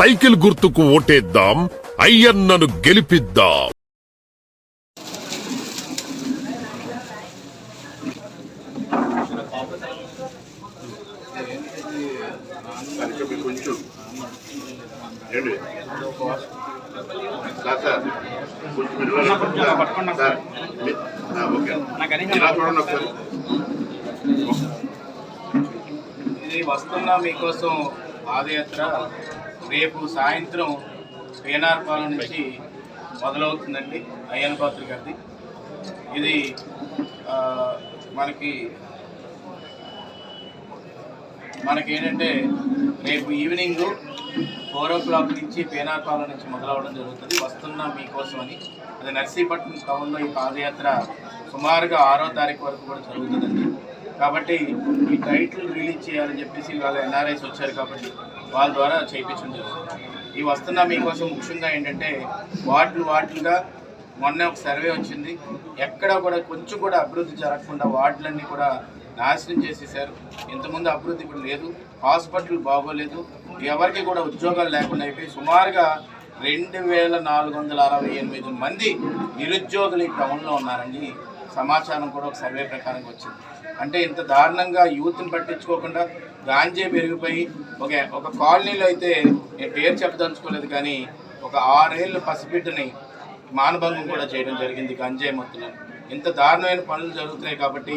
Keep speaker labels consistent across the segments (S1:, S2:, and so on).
S1: Cycle గుర్తుకు ఓటేద్దాం అయ్యన్నను గెలిపిద్దాం.
S2: కనుక
S3: ఇది వస్తున్న మీకోసం పాదయాత్ర. రేపు సాయంత్రం పేనార్పాలెం నుంచి మొదలవుతుందండి అయ్యన్ పాత్ర గారిది. ఇది మనకి మనకి ఏంటంటే రేపు ఈవినింగ్ ఫోర్ ఓ క్లాక్ నుంచి పేనార్పాలెం నుంచి మొదలవడం జరుగుతుంది. వస్తున్న మీకోసం అని అది నర్సీపట్నం టౌన్లో ఈ పాదయాత్ర సుమారుగా ఆరో తారీఖు వరకు కూడా జరుగుతుందండి. కాబట్టి ఈ టైటిల్ రిలీజ్ చేయాలని చెప్పేసి వాళ్ళ ఎన్ఆర్ఐస్ వచ్చారు కాబట్టి వాళ్ళ ద్వారా చేయించడం జరుగుతుంది. ఈ వస్తున్న మీకోసం ముఖ్యంగా ఏంటంటే వార్డులు వార్డులుగా మొన్న ఒక సర్వే వచ్చింది. ఎక్కడ కూడా కొంచెం కూడా అభివృద్ధి జరగకుండా వార్డులన్నీ కూడా నాశనం చేసేసారు ఇంతకుముందు అభివృద్ధి ఇప్పుడు లేదు. హాస్పిటల్ బాగోలేదు. ఎవరికి కూడా ఉద్యోగాలు లేకుండా అయిపోయి సుమారుగా రెండు వేల నాలుగు వందల అరవై ఎనిమిది మంది నిరుద్యోగులు ఈ టౌన్లో ఉన్నారండి సమాచారం కూడా ఒక సర్వే ప్రకారం వచ్చింది. అంటే ఇంత దారుణంగా యూత్ని పట్టించుకోకుండా గాంజే పెరిగిపోయి ఒక ఒక కాలనీలో అయితే నేను పేరు చెప్పదలుచుకోలేదు కానీ ఒక ఆరేళ్ళు పసిబిడ్డని మానభంగం కూడా చేయడం జరిగింది గంజాయి మత్తులను ఇంత దారుణమైన పనులు జరుగుతున్నాయి కాబట్టి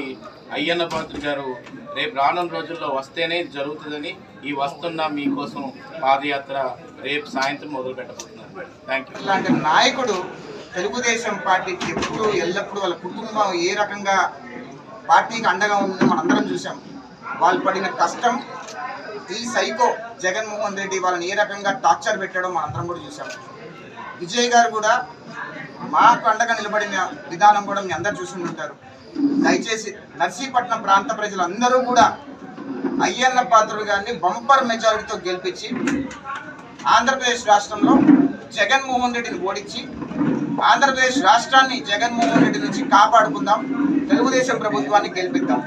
S3: అయ్యన్న పాత్రి గారు రేపు రానున్న రోజుల్లో వస్తేనే జరుగుతుందని ఈ వస్తున్న మీకోసం పాదయాత్ర రేపు సాయంత్రం మొదలు పెట్టబోతున్నారు థ్యాంక్ యూ
S4: ఇలాంటి నాయకుడు తెలుగుదేశం పార్టీకి ఎప్పుడు ఎల్లప్పుడూ వాళ్ళ కుటుంబం ఏ రకంగా పార్టీకి అండగా ఉందో మనందరం చూసాం వాళ్ళు పడిన కష్టం ఈ సైకో జగన్మోహన్ రెడ్డి వాళ్ళని ఏ రకంగా టార్చర్ పెట్టాడో మనందరం కూడా చూసాం విజయ్ గారు కూడా మాకు అండగా నిలబడిన విధానం కూడా మీ అందరు చూసి ఉంటారు దయచేసి నర్సీపట్నం ప్రాంత ప్రజలందరూ కూడా అయ్యన్న పాత్రుడు గారిని బంపర్ మెజారిటీతో గెలిపించి ఆంధ్రప్రదేశ్ రాష్ట్రంలో జగన్మోహన్ రెడ్డిని ఓడించి ఆంధ్రప్రదేశ్ రాష్ట్రాన్ని జగన్మోహన్ రెడ్డి నుంచి కాపాడుకుందాం. తెలుగుదేశం ప్రభుత్వాన్ని గెలిపిద్దాం.